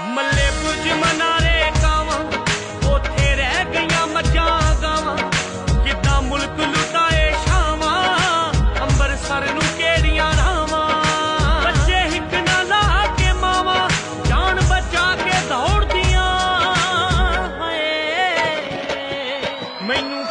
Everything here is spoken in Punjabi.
ਮੱਲੇ ਪੁਜ ਮਨਾਰੇ ਕਾਵਾਂ ਉਥੇ ਰਹਿ ਗਈਆਂ ਮੱਝਾਂ ਗਾਵਾਂ। ਕਿੱਦਾਂ ਮੁਲਕ ਲੁਟਾਏ ਸ਼ਾਵਾਂ ਅੰਬਰਸਰ ਨੂੰ ਕਿਹੜੀਆਂ ਰਾਵਾਂ? ਬੱਚੇ ਹਿੱਕ ਨਾ ਲਾ ਕੇ ਮਾਵਾਂ, ਜਾਨ ਬਚਾ ਕੇ ਦੌੜਦੀਆਂ। ਹਾਏ, ਮੈਨੂੰ